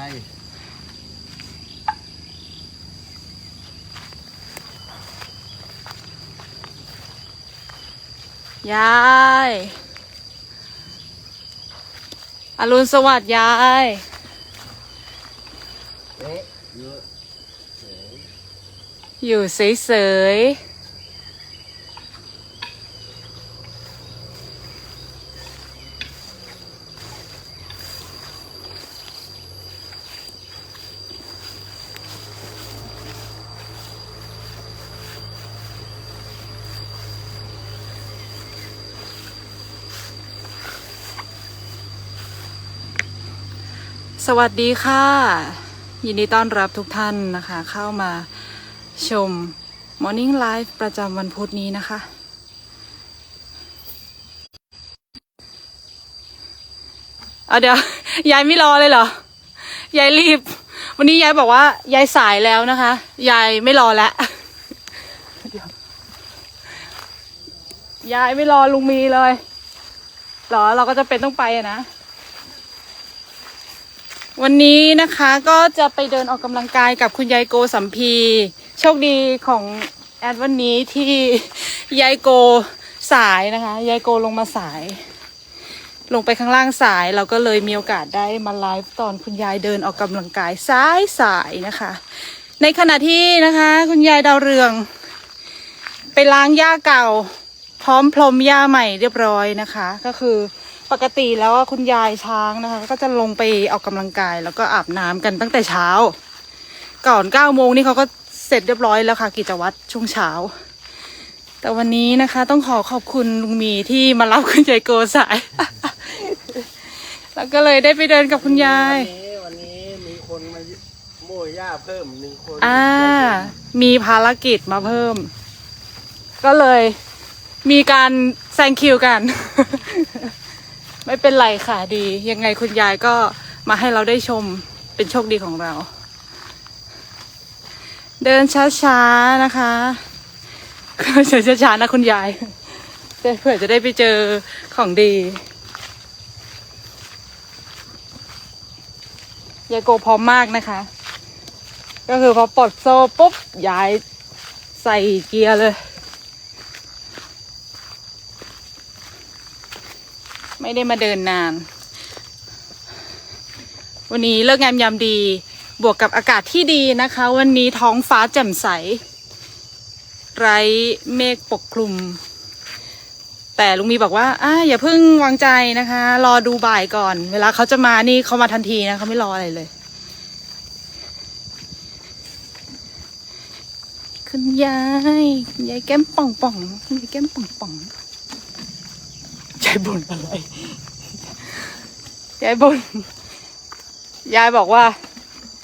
ยาย อรุณสวัสดิ์ยายเอ๊ะเยอะอยู่เฉยๆ สวัสดีค่ะ ยินดีต้อนรับทุกท่านนะคะ เข้ามาชม Morning Live ประจำวันพุธนี้นะคะ เอาเดี๋ยว ยายไม่รอเลยเหรอ ยายรีบ วันนี้ยายบอกว่า ยายสายแล้วนะคะ ยายไม่รอแล้วยวยายไม่รอลุงมีเลยเหรอเราก็จะเป็นต้องไปอะนะ วันนี้นะคะก็จะไปเดินออกกำลังกายกับคุณยายโกสัมพี โชคดีของแอดวันนี้ที่ยายโกสายนะคะยายโกลงมาสาย ลงไปข้างล่างสายเราก็เลยมีโอกาสได้มาไลฟ์ตอนคุณยายเดินออกกำลังกายสายสายนะคะ ในขณะที่นะคะ คุณยายดาวเรือง ไปล้างหญ้าเก่า พร้อมพรมหญ้าใหม่เรียบร้อยนะคะ ก็คือ ปกติแล้วว่าคุณยายช้างนะคะ ก็จะลงไปออกกำลังกายแล้วก็อาบน้ำกันตั้งแต่เช้า ก่อนเก้าโมงนี่เขาก็เสร็จเรียบร้อยแล้วค่ะ กิจวัตรช่วงเช้า แต่วันนี้นะคะ ต้องขอขอบคุณลุงมีที่มารับคุณยายโกสาย แล้วก็เลยได้ไปเดินกับคุณยาย วันนี้วันนี้มีคนมาโม่หญ้าเพิ่มหนึ่งคนอ่า มีภารกิจมาเพิ่ม ก็เลยมีการแซงคิวกัน ไม่เป็นไรค่ะดี ยังไงคุณยายก็มาให้เราได้ชมเป็นโชคดีของเรา เดินช้าๆนะคะเดินช้าๆนะคุณยายเผื่อจะได้ไปเจอของดียายโกพร้อมมากนะคะ ก็คือพอปลดโซ่ปุ๊บย้ายใส่เกียร์เลย ไม่ได้มาเดินนาน วันนี้เลิกงามยามดีบวกกับอากาศที่ดีนะคะ วันนี้ท้องฟ้าแจ่มใส ไร้เมฆปกคลุม แต่ลุงมีบอกว่าอ่าอย่าเพิ่งวางใจนะคะ รอดูบ่ายก่อน เวลาเขาจะมานี่เขามาทันทีนะเขาไม่รออะไรเลย คุณยายคุณยายแก้มป่องป่องคุณยายแก้มป่องป่องายบ่นอะไร ยายบ่น ยายบอกว่า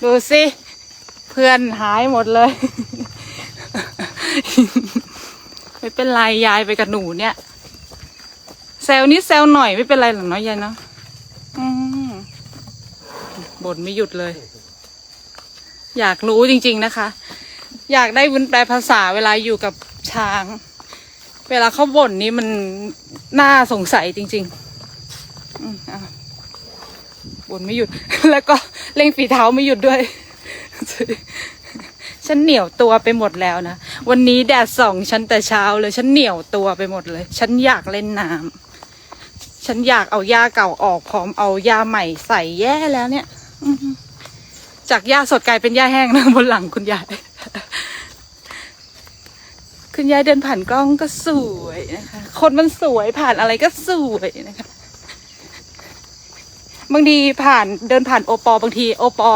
ดูสิ เพื่อนหายหมดเลย ไม่เป็นไร ยายไปกับหนูเนี่ย แซวนิดแซวหน่อยไม่เป็นไรหรอกเนาะยายเนาะบ่นไม่หยุดเลย อยากรู้จริง ๆนะคะ อยากได้วุ้นแปลภาษาเวลาอยู่กับช้าง เวลาเขาบ่นนี่มันน่าสงสัยจริงๆบ่นไม่หยุด แล้วก็เร่งฝีเท้าไม่หยุดด้วย ฉันเหนียวตัวไปหมดแล้วนะ วันนี้แดดส่องฉันแต่เช้าเลย ฉันเหนียวตัวไปหมดเลย ฉันอยากเล่นน้ำฉันอยากเอาหญ้าเก่าออกพร้อมเอาหญ้าใหม่ใส่แย่แล้วเนี่ยจากหญ้าสดกลายเป็นหญ้าแห้งนะบนหลังคุณยาย คุณยายเดินผ่านกล้องก็สวยนะคะ คนมันสวยผ่านอะไรก็สวยนะคะ บางทีผ่านเดินผ่านโอปอบางที โอปอ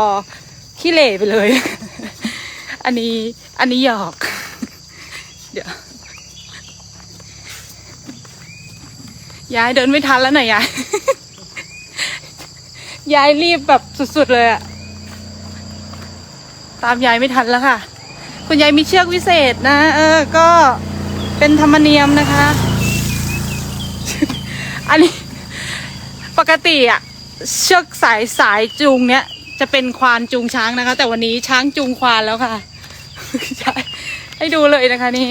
ขี้เหร่ไปเลย อันนี้อันนี้หยอก เดี๋ยวยายเดินไม่ทันแล้วหน่อยยาย ยายรีบแบบสุดๆเลยอะตามยายไม่ทันแล้วค่ะ คุณยายมีเชือกวิเศษนะ เออ ก็เป็นธรรมเนียมนะคะ อันนี้ปกติอะเชือกสายสายจูงเนี้ยจะเป็นควานจูงช้างนะคะ แต่วันนี้ช้างจูงควานแล้วค่ะ ให้ดูเลยนะคะ นี่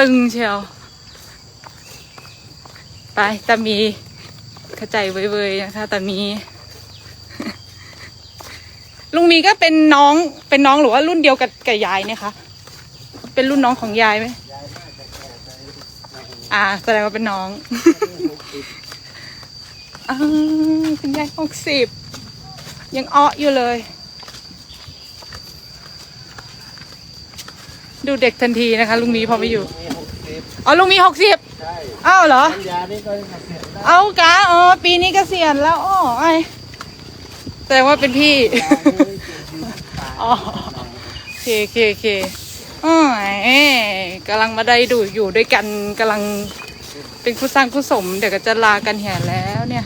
ตึงเชียว ไปแตามีเข้าใจเว้ยๆนะคะแตามีลุงมีก็เป็นน้องเป็นน้องหรือว่ารุ่นเดียวกับกับยายเนี่ยคะ เป็นรุ่นน้องของยายไหมยายมากแต่แก่ใจไม่อ่า แสดงว่าเป็นน้องหกสิบอาคุณยายหกสิบยังอ้ออยู่เลย ดูเด็กทันทีนะคะ ลุงมีพอไม่อยู่มีหกสิบอ๋อลุงมีหกสิบใช่อ้าวเหรอปัญญานี่ก็จะเสร็จแล้วเอากะอ๋อปีนี้เกษียณแล้วอ๋อไอแสดงว่าเป็นพี่ยายนี่เจ็ดสิบตายอ๋อโอเคโอเคโอเค อ๋อกำลังมาได้ดูอยู่ด้วยกันกำลังเป็นคู่สร้างคู่สม เดี๋ยวก็จะลากันแห่แล้วเนี่ย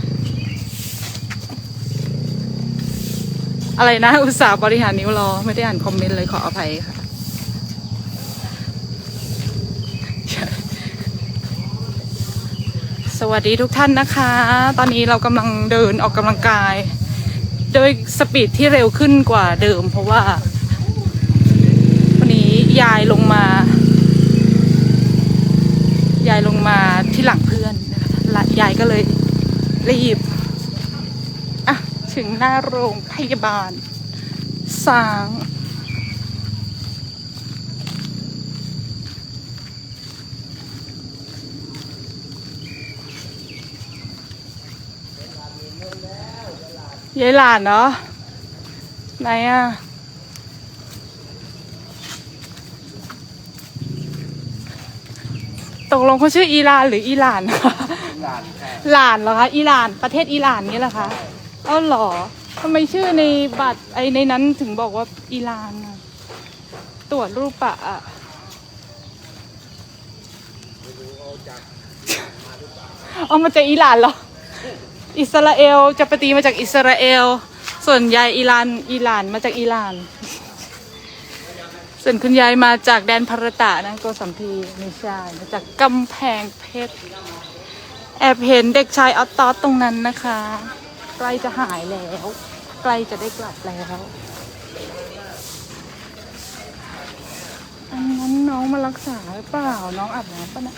อะไรนะ อุตส่าห์บริหารนิ้วรอ ไม่ได้อ่านคอมเมนต์เลยขออภัยค่ะ สวัสดีทุกท่านนะคะ ตอนนี้เรากำลังเดินออกกำลังกาย โดยสปีดที่เร็วขึ้นกว่าเดิม เพราะว่า มา ยายลงมาที่หลังเพื่อนนะคะยายก็เลยรีบอะถึงหน้าโรงพยาบาลสางยายหลานเนาะไหนอะ ตกลงเขาชื่ออีรานหรืออีหลานคะหลานแก่หลานเหรอคะอีหลานประเทศอีหลานนี่แหละคะเอ้าเหรอทำไมชื่อในบัตรไอในนั้นถึงบอกว่าอีหลานอะตรวจรูปปะอะเอามาจากอีหลานเหรอ อิสราเอลจะปฏิมาจากอิสราเอล ส่วนยายอีหลานอีหลานมาจากอีหลาน ส่วนคุณยายมาจากแดนพรตะนะโกสัมพีไม่ใช่มาจากกำแพงเพชร แอบเห็นเด็กชายออตตอสตรงนั้นนะคะ ใกล้จะหายแล้ว ใกล้จะได้กลับแล้วอันนั้นน้องมารักษาหรือเปล่า น้องอาบน้ำปะนะ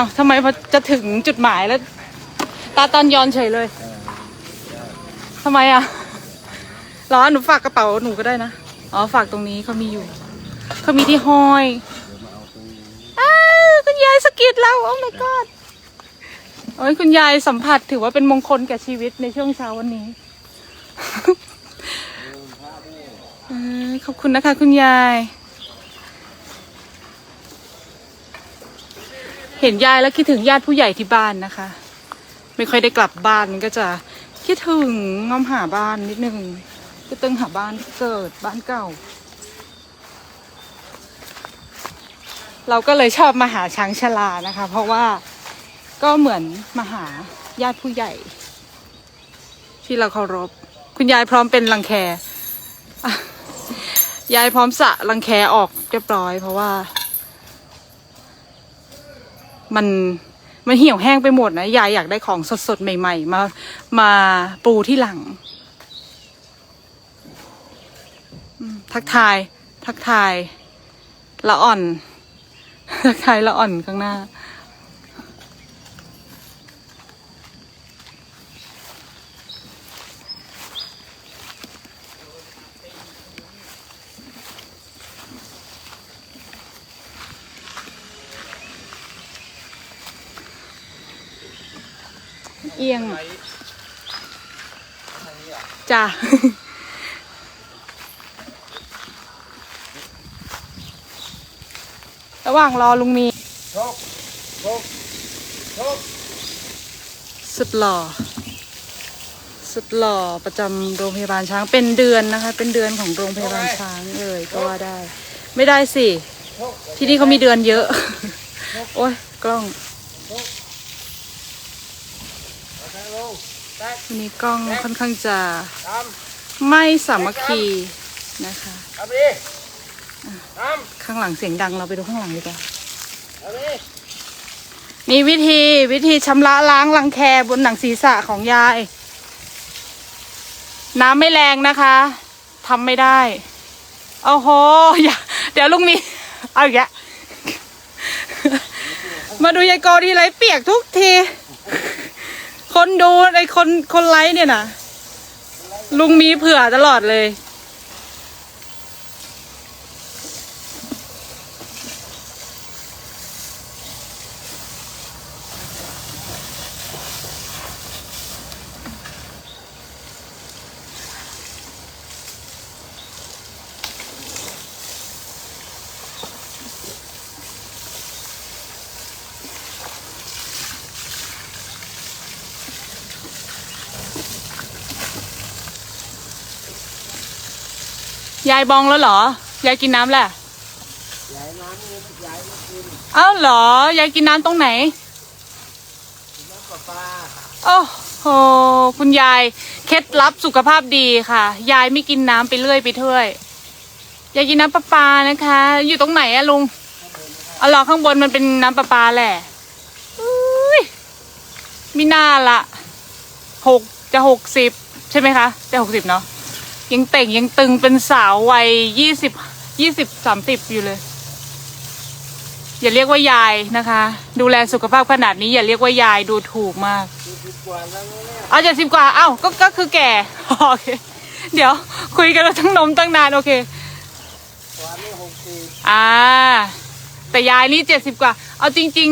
าวทำไมพอจะถึงจุดหมายแล้ว ตาตอนยอนเฉยเลยทำไมอะร้อนหนูฝากกระเป๋าหนูก็ได้นะ อ๋อฝากตรงนี้เขามีอยู่ เขามีที่ห้อยอ้าวคุณยายสะกิดเราโอ้ my god โอ้ยคุณยายสัมผัสถือว่าเป็นมงคลแก่ชีวิตในช่วงเช้าวันนี้ขอบคุณนะคะ คุณยาย เห็นยายแล้วคิดถึงญาติผู้ใหญ่ที่บ้านนะคะ ไม่ค่อยได้กลับบ้านมันก็จะคิดถึงงอมหาบ้านนิดนึงก็ตึงหาบ้านที่เกิดบ้านเก่า เราก็เลยชอบมาหาช้างชลานะคะ เพราะว่าก็เหมือนมาหาญาติผู้ใหญ่ ที่เราเคารพ คุณยายพร้อมเป็นรังแคยายพร้อมสะรังแคออกเรียบร้อย เพราะว่า มันมันเหี่ยวแห้งไปหมดนะ ยายอยากได้ของสดๆ ใหม่ๆ มา มาปูที่หลัง ทักทาย ทักทาย ละอ่อน ทักทายละอ่อนข้างหน้า เอียงจ้ะระหว่างรอลุงมีโชคโชคโชคสุดหล่อ สุดหล่อประจำโรงพยาบาลช้างเป็นเดือนนะคะ เป็นเดือนของโรงพยาบาลช้างเอ่ยก็ว่าได้ ไม่ได้สิโชคที่นี่เขามีเดือนเยอะ โอ้ยกล้อง เอาทางลง แตก วันนี้กล้องค่อนข้างจะตามไม่สามัคคีนะคะทำดิทข้างหลังเสียงดังเราไปดูข้างหลังดีกว่าำทำดินี่วิธีวิธีชำระล้างรังแคบนหนังศีรษะของยาย น้ำไม่แรงนะคะทำไม่ได้โอ้โหอย่าเดี๋ยวลุงมี เอาอีกแล้วมาดูยายโกทีไรเปียกทุกที คนดูไอคนคนไลค์เนี่ยนะลุงมีเผื่อตลอดเลย ยายบองแล้วเหรอ ยายกินน้ำแหละยายน้ำนี่ยายไม่กินเอ้าเหรอ ยายกินน้ำตรงไหนกินน้ำปลาปลาโอ้โหคุณยายเคล็ดลับสุขภาพดีค่ะ ยายไม่กินน้ำไปเรื่อยไปเรื่อยยายกินน้ำประปานะคะ อยู่ตรงไหนอะลุงอ๋อเหรอข้างบนมันเป็นน้ำประปาแหละอุ้ยมีน่าละหกจะหกสิบใช่ไหมคะ จะหกสิบเนาะ ยังเต่งยังตึงเป็นสาววัยยี่สิบยี่สิบสามสิบอยู่เลย อย่าเรียกว่ายายนะคะ ดูแลสุขภาพขนาดนี้อย่าเรียกว่ายายดูถูกมากดูดีกว่าแล้วเนี่ยเอาเจ็ดสิบกว่าเอ้าก็ก็คือแก่โอเคเดี๋ยว คุยกันมาทั้งนมตั้งนานโอเคกว่านี่หกสี่อ่า แต่ยายนี่เจ็ดสิบกว่า เอาจริง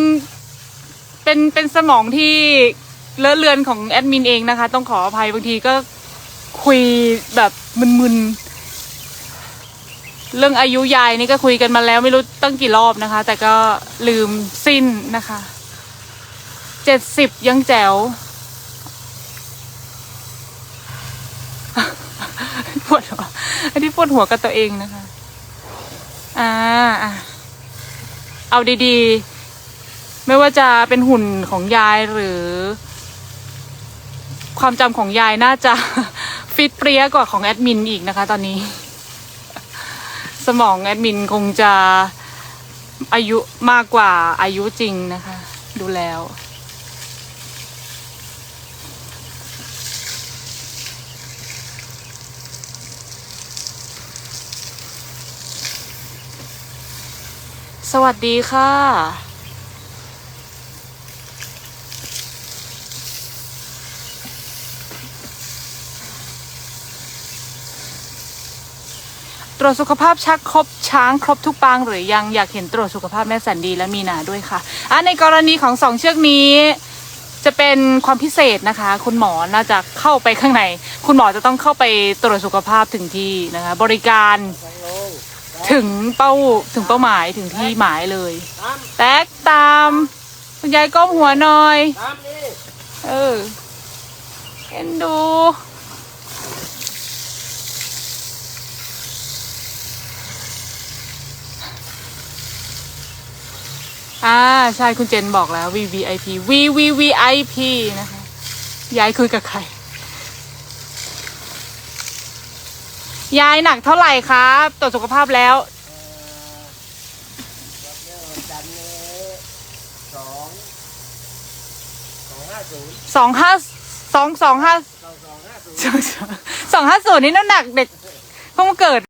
ๆ เป็นเป็นสมองที่เลอะเลือนของแอดมินเองนะคะ ต้องขออภัยบางทีก็ คุยแบบมึนๆ เรื่องอายุยายนี่ก็คุยกันมาแล้วไม่รู้ตั้งกี่รอบนะคะ แต่ก็ลืมสิ้นนะคะเจ็ดสิบยังแจ๋วปวดหัวอันนี้ปวดหัวกับตัวเองนะคะ อ่าเอาดีๆ ไม่ว่าจะเป็นหุ่นของยายหรือ ความจำของยายน่าจะ ฟิตเปรี้ยกว่าของแอดมินอีกนะคะ ตอนนี้ สมองแอดมินคงจะอายุมากกว่าอายุจริงนะคะ ดูแล้ว สวัสดีค่ะ ตรวจสุขภาพชักครบช้างครบทุกปางหรือยังอยากเห็นตรวจสุขภาพแม่แสนดีและมีนาด้วยค่ะอะในกรณีของสองเชือกนี้ จะเป็นความพิเศษนะคะ คุณหมอน่าจะเข้าไปข้างใน คุณหมอจะต้องเข้าไปตรวจสุขภาพถึงที่นะคะ บริการทางลงถึงเป้าถึงเป้าหมายถึงที่หมายเลยตามแตกตามคุณยายก้มหัวหน่อยตามนี่เออเอ็นดู อ่าใช่คุณเจนบอกแล้ว VVIP VVVIP นะคะยายคุยกับใคร ยายหนักเท่าไหร่ครับตรวจสุขภาพแล้วเอ่อวันเนี้ยวันจันทร์นี้สองสองห้าสองห้าสองห้าสองห้าศูนย์สองห้าศูนย์นี่น้ำหนักเด็กเพิ่งมเกิด